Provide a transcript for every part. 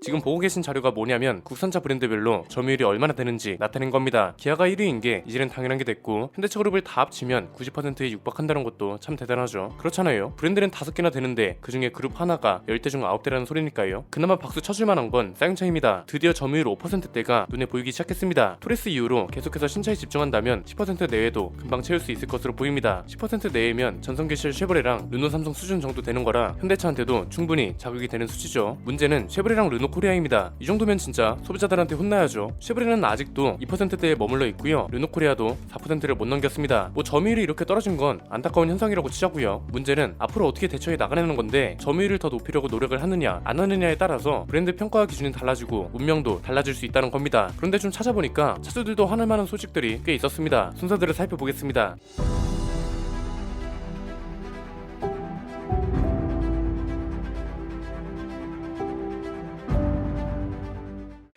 지금 보고 계신 자료가 뭐냐면 국산차 브랜드별로 점유율이 얼마나 되는지 나타낸 겁니다. 기아가 1위인 게 이제는 당연한 게 됐고 현대차 그룹을 다 합치면 90%에 육박한다는 것도 참 대단하죠. 그렇잖아요. 브랜드는 다섯 개나 되는데 그 중에 그룹 하나가 10대 중 9대라는 소리니까요. 그나마 박수 쳐줄 만한 건 쌍용차입니다. 드디어 점유율 5%대가 눈에 보이기 시작했습니다. 토레스 이후로 계속해서 신차에 집중한다면 10% 내외도 금방 채울 수 있을 것으로 보입니다. 10% 내외면 전성기실 쉐보레랑 르노 삼성 수준 정도 되는 거라 현대차한테도 충분히 자극이 되는 수치죠. 문제는 쉐보레랑 르노 코리아입니다. 이 정도면 진짜 소비자들한테 혼나야죠. 쉐보레는 아직도 2%대에 머물러 있고요. 르노 코리아도 4%를 못 넘겼습니다. 뭐 점유율이 이렇게 떨어진 건 안타까운 현상이라고 치자고요. 문제는 앞으로 어떻게 대처해 나가려는 건데 점유율을 더 높이려고 노력을 하느냐 안 하느냐에 따라서 브랜드 평가 기준이 달라지고 운명도 달라질 수 있다는 겁니다. 그런데 좀 찾아보니까 차주들도 화낼 만한 소식들이 꽤 있었습니다. 순서들을 살펴보겠습니다.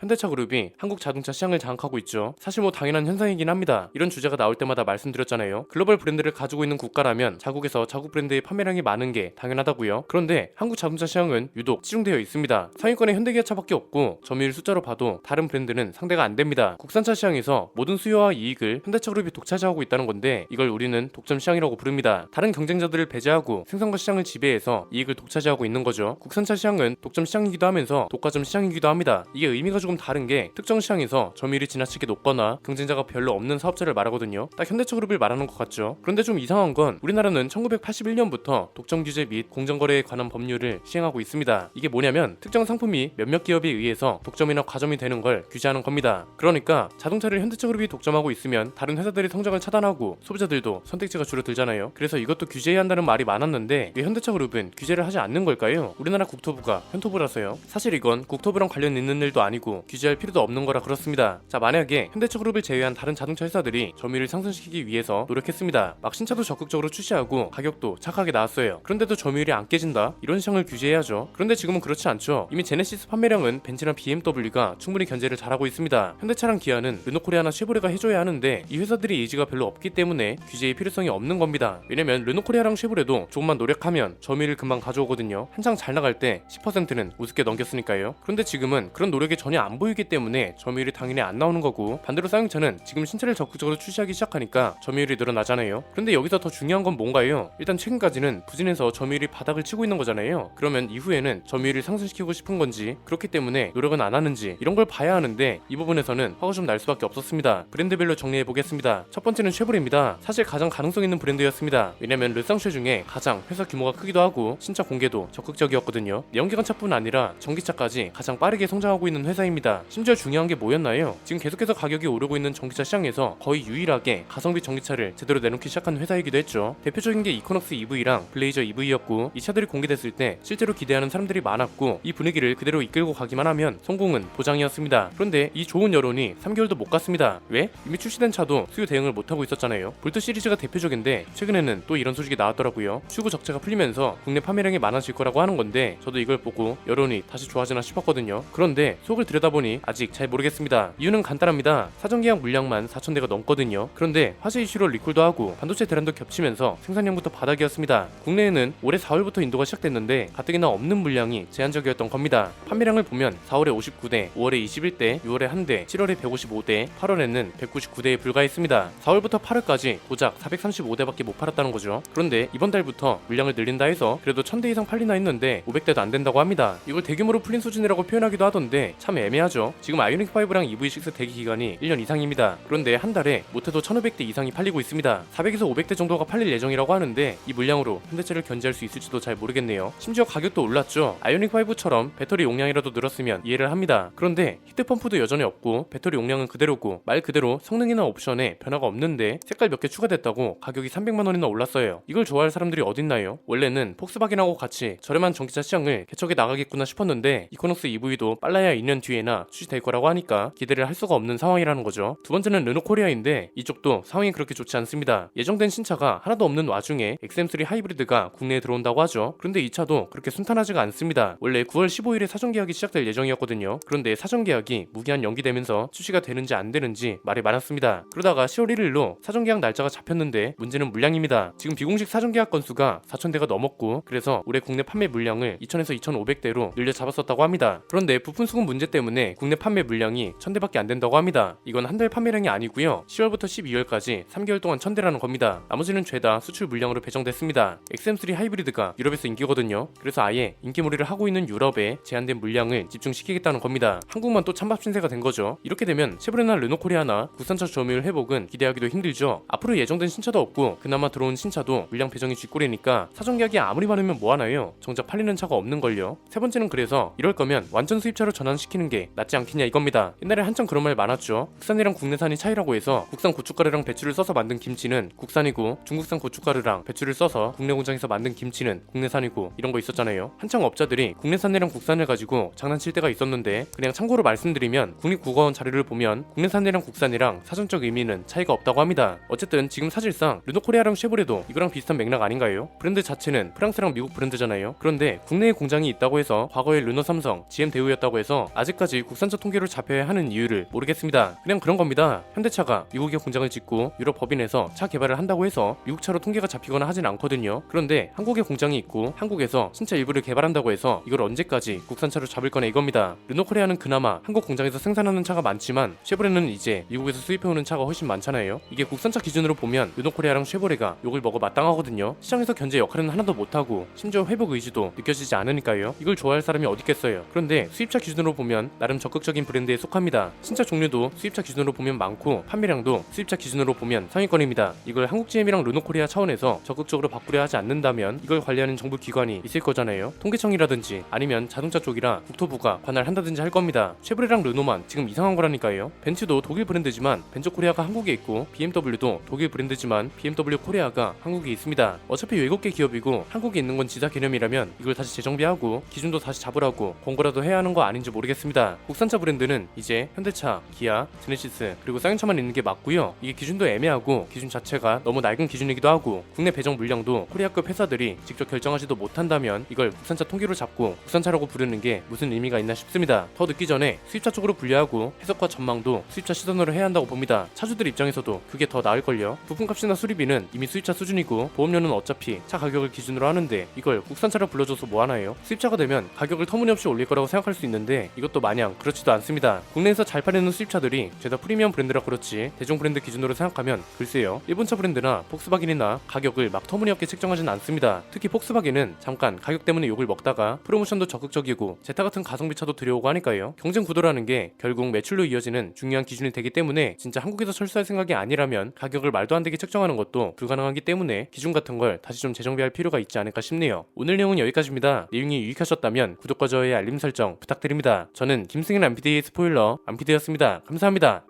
현대차 그룹이 한국 자동차 시장을 장악하고 있죠. 사실 뭐 당연한 현상이긴 합니다. 이런 주제가 나올 때마다 말씀드렸잖아요. 글로벌 브랜드를 가지고 있는 국가라면 자국에서 자국 브랜드의 판매량이 많은 게 당연하다고요. 그런데 한국 자동차 시장은 유독 치중되어 있습니다. 상위권에 현대기아차밖에 없고 점유율 숫자로 봐도 다른 브랜드는 상대가 안 됩니다. 국산차 시장에서 모든 수요와 이익을 현대차 그룹이 독차지하고 있다는 건데 이걸 우리는 독점 시장이라고 부릅니다. 다른 경쟁자들을 배제하고 생산과 시장을 지배해서 이익을 독차지하고 있는 거죠. 국산차 시장은 독점 시장이기도 하면서 독과점 시장이기도 합니다. 이게 의미가 조금 다른 게 특정 시장에서 점유율이 지나치게 높거나 경쟁자가 별로 없는 사업자를 말하거든요. 딱 현대차그룹을 말하는 것 같죠. 그런데 좀 이상한 건 우리나라는 1981년부터 독점 규제 및 공정거래에 관한 법률을 시행하고 있습니다. 이게 뭐냐면 특정 상품이 몇몇 기업에 의해서 독점이나 과점이 되는 걸 규제하는 겁니다. 그러니까 자동차를 현대차그룹이 독점하고 있으면 다른 회사들이 성장을 차단하고 소비자들도 선택지가 줄어들잖아요. 그래서 이것도 규제해야 한다는 말이 많았는데 왜 현대차그룹은 규제를 하지 않는 걸까요? 우리나라 국토부가 현토부라서요. 사실 이건 국토부랑 관련 있는 일도 아니고 규제할 필요도 없는 거라 그렇습니다. 자 만약에 현대차 그룹을 제외한 다른 자동차 회사들이 점유율을 상승시키기 위해서 노력했습니다. 막 신차도 적극적으로 출시하고 가격도 착하게 나왔어요. 그런데도 점유율이 안 깨진다? 이런 시장을 규제해야죠. 그런데 지금은 그렇지 않죠. 이미 제네시스 판매량은 벤츠나 BMW가 충분히 견제를 잘하고 있습니다. 현대차랑 기아는 르노코리아나 쉐보레가 해줘야 하는데 이 회사들이 의지가 별로 없기 때문에 규제의 필요성이 없는 겁니다. 왜냐면 르노코리아랑 쉐보레도 조금만 노력하면 점유율을 금방 가져오거든요. 한창 잘 나갈 때 10%는 우습게 넘겼으니까요. 그런데 지금은 그런 노력이 전혀 안 보이기 때문에 점유율이 당연히 안 나오는 거고 반대로 쌍용차는 지금 신차를 적극적으로 출시하기 시작하니까 점유율이 늘어나잖아요. 그런데 여기서 더 중요한 건 뭔가요? 일단 최근까지는 부진해서 점유율이 바닥을 치고 있는 거잖아요. 그러면 이후에는 점유율을 상승시키고 싶은 건지 그렇기 때문에 노력은 안 하는지 이런 걸 봐야 하는데 이 부분에서는 화가 좀 날 수밖에 없었습니다. 브랜드별로 정리해 보겠습니다. 첫 번째는 쉐보레입니다. 사실 가장 가능성 있는 브랜드였습니다. 왜냐면 르쌍쉐 중에 가장 회사 규모가 크기도 하고 신차 공개도 적극적이었거든요. 내연기관차뿐 아니라 전기차까지 가장 빠르게 성장하고 있는 회사입니다. 심지어 중요한 게 뭐였나요? 지금 계속해서 가격이 오르고 있는 전기차 시장에서 거의 유일하게 가성비 전기차를 제대로 내놓기 시작한 회사이기도 했죠. 대표적인 게 이코넉스 EV랑 블레이저 EV였고 이 차들이 공개됐을 때 실제로 기대하는 사람들이 많았고 이 분위기를 그대로 이끌고 가기만 하면 성공은 보장이었습니다. 그런데 이 좋은 여론이 3개월도 못 갔습니다. 왜? 이미 출시된 차도 수요 대응을 못하고 있었잖아요. 볼트 시리즈가 대표적인데 최근에는 또 이런 소식이 나왔더라고요. 출구 적체가 풀리면서 국내 판매량이 많아질 거라고 하는 건데 저도 이걸 보고 여론이 다시 좋아지나 싶었거든요. 그런데 속을 들여다보 니 아직 잘 모르겠습니다. 이유는 간단합니다. 사전 계약 물량만 4,000대가 넘거든요. 그런데 화재 이슈로 리콜도 하고 반도체 대란도 겹치면서 생산량부터 바닥이었습니다. 국내에는 올해 4월부터 인도가 시작됐는데 가뜩이나 없는 물량이 제한적이었던 겁니다. 판매량을 보면 4월에 59대, 5월에 21대, 6월에 1대, 7월에 155대, 8월에는 199대에 불과했습니다. 4월부터 8월까지 고작 435대밖에 못 팔았다는 거죠. 그런데 이번 달부터 물량을 늘린다 해서 그래도 1000대 이상 팔리나 했는데 500대도 안 된다고 합니다. 이걸 대규모로 풀린 수준이라고 표현하기도 하던데 참 애매하죠. 지금 아이오닉 5랑 EV6 대기 기간이 1년 이상입니다. 그런데 한 달에 못해도 1500대 이상이 팔리고 있습니다. 400에서 500대 정도가 팔릴 예정이라고 하는데 이 물량으로 현대차를 견제할 수 있을지도 잘 모르겠네요. 심지어 가격도 올랐죠. 아이오닉 5처럼 배터리 용량이라도 늘었으면 이해를 합니다. 그런데 히트펌프도 여전히 없고 배터리 용량은 그대로고 말 그대로 성능이나 옵션에 변화가 없는데 색깔 몇 개 추가됐다고 가격이 300만 원이나 올랐어요. 이걸 좋아할 사람들이 어딨나요? 원래는 폭스바겐하고 같이 저렴한 전기차 시장을 개척해 나가겠구나 싶었는데 이코노스 EV도 빨라야 2년 뒤에나 출시될 거라고 하니까 기대를 할 수가 없는 상황이라는 거죠. 두 번째는 르노 코리아인데 이쪽도 상황이 그렇게 좋지 않습니다. 예정된 신차가 하나도 없는 와중에 XM3 하이브리드가 국내에 들어온다고 하죠. 그런데 이 차도 그렇게 순탄하지가 않습니다. 원래 9월 15일에 사전 계약이 시작될 예정이었거든요. 그런데 사전 계약이 무기한 연기되면서 출시가 되는지 안 되는지 말이 많았습니다. 그러다가 10월 1일로 사전 계약 날짜가 잡혔는데 문제는 물량입니다. 지금 비공식 사전 계약 건수가 4,000대가 넘었고 그래서 올해 국내 판매 물량을 2,000에서 2,500대로 늘려 잡았었다고 합니다. 그런데 부품 수급 문제 때문에 국내 판매 물량이 1,000대밖에 안 된다고 합니다. 이건 한 달 판매량이 아니고요. 10월부터 12월까지 3개월 동안 1,000대라는 겁니다. 나머지는 죄다 수출 물량으로 배정됐습니다. XM3 하이브리드가 유럽에서 인기거든요. 그래서 아예 인기몰이를 하고 있는 유럽에 제한된 물량을 집중시키겠다는 겁니다. 한국만 또 찬밥 신세가 된 거죠. 이렇게 되면 쉐보레나 르노코리아나 국산차 점유율 회복은 기대하기도 힘들죠. 앞으로 예정된 신차도 없고 그나마 들어온 신차도 물량 배정이 쥐꼬리니까 사전 계약이 아무리 많으면 뭐하나요? 정작 팔리는 차가 없는 걸요. 세 번째는 그래서 이럴 거면 완전 수입차로 전환시키는 게 낫지 않겠냐 이겁니다. 옛날에 한참 그런 말 많았죠. 국산이랑 국내산이 차이라고 해서 국산 고춧가루랑 배추를 써서 만든 김치는 국산이고 중국산 고춧가루랑 배추를 써서 국내 공장에서 만든 김치는 국내산이고 이런 거 있었잖아요. 한창 업자들이 국내산이랑 국산을 가지고 장난칠 때가 있었는데 그냥 참고로 말씀드리면 국립국어원 자료를 보면 국내산이랑 국산이랑 사전적 의미는 차이가 없다고 합니다. 어쨌든 지금 사실상 르노코리아랑 쉐보레도 이거랑 비슷한 맥락 아닌가요? 브랜드 자체는 프랑스랑 미국 브랜드잖아요. 그런데 국내에 공장이 있다고 해서 과거에 르노 삼성, GM 대우였다고 해서 아직까지 국산차 통계를 잡혀야 하는 이유를 모르겠습니다. 그냥 그런 겁니다. 현대차가 미국에 공장을 짓고 유럽 법인에서 차 개발을 한다고 해서 미국 차로 통계가 잡히거나 하진 않거든요. 그런데 한국에 공장이 있고 한국에서 신차 일부를 개발한다고 해서 이걸 언제까지 국산차로 잡을 거냐 이겁니다. 르노코리아는 그나마 한국 공장에서 생산하는 차가 많지만 쉐보레는 이제 미국에서 수입해오는 차가 훨씬 많잖아요. 이게 국산차 기준으로 보면 르노코리아랑 쉐보레가 욕을 먹어 마땅하거든요. 시장에서 견제 역할은 하나도 못하고 심지어 회복 의지도 느껴지지 않으니까요. 이걸 좋아할 사람이 어디 있겠어요. 그런데 수입차 기준으로 보면 나름 적극적인 브랜드에 속합니다. 신차 종류도 수입차 기준으로 보면 많고 판매량도 수입차 기준으로 보면 상위권입니다. 이걸 한국 GM이랑 르노코리아 차원에서 적극적으로 바꾸려 하지 않는다면 이걸 관리하는 정부 기관이 있을 거잖아요. 통계청이라든지 아니면 자동차 쪽이라 국토부가 관할한다든지 할 겁니다. 쉐보레랑 르노만 지금 이상한 거라니까요. 벤츠도 독일 브랜드지만 벤츠 코리아가 한국에 있고 BMW도 독일 브랜드지만 BMW 코리아가 한국에 있습니다. 어차피 외국계 기업이고 한국에 있는 건 지사 개념이라면 이걸 다시 재정비하고 기준도 다시 잡으라고 권고라도 해야 하는 거 아닌지 모르겠습니다. 국산차 브랜드는 이제 현대차, 기아, 제네시스 그리고 쌍용차만 있는 게 맞고요. 이게 기준도 애매하고 기준 자체가 너무 낡은 기준이기도 하고 국내 배정 물량도 코리아급 회사들이 직접 결정하지도 못한다면 이걸 국산차 통계로 잡고 국산차라고 부르는 게 무슨 의미가 있나 싶습니다. 더 늦기 전에 수입차 쪽으로 분류하고 해석과 전망도 수입차 시선으로 해야 한다고 봅니다. 차주들 입장에서도 그게 더 나을걸요. 부품값이나 수리비는 이미 수입차 수준이고 보험료는 어차피 차 가격을 기준으로 하는데 이걸 국산차로 불러줘서 뭐하나요? 수입차가 되면 가격을 터무니없이 올릴 거라고 생각할 수 있는데 이것도 마냥 그렇지도 않습니다. 국내에서 잘 팔리는 수입차들이 죄다 프리미엄 브랜드라 그렇지 대중 브랜드 기준으로 생각하면 글쎄요 일본차 브랜드나 폭스바겐이나 가격을 막 터무니없게 책정하진 않습니다. 특히 폭스바겐은 잠깐 가격 때문에 욕을 먹다가 프로모션도 적극적이고 제타 같은 가성비 차도 들여오고 하니까요. 경쟁 구도라는 게 결국 매출로 이어지는 중요한 기준이 되기 때문에 진짜 한국에서 철수할 생각이 아니라면 가격을 말도 안 되게 책정하는 것도 불가능하기 때문에 기준 같은 걸 다시 좀 재정비할 필요가 있지 않을까 싶네요. 오늘 내용은 여기까지입니다. 내용이 유익하셨다면 구독과 좋아요 알림 설정 부탁드립니다. 저는 김승인 안피디의 스포일러 안피디였습니다. 감사합니다.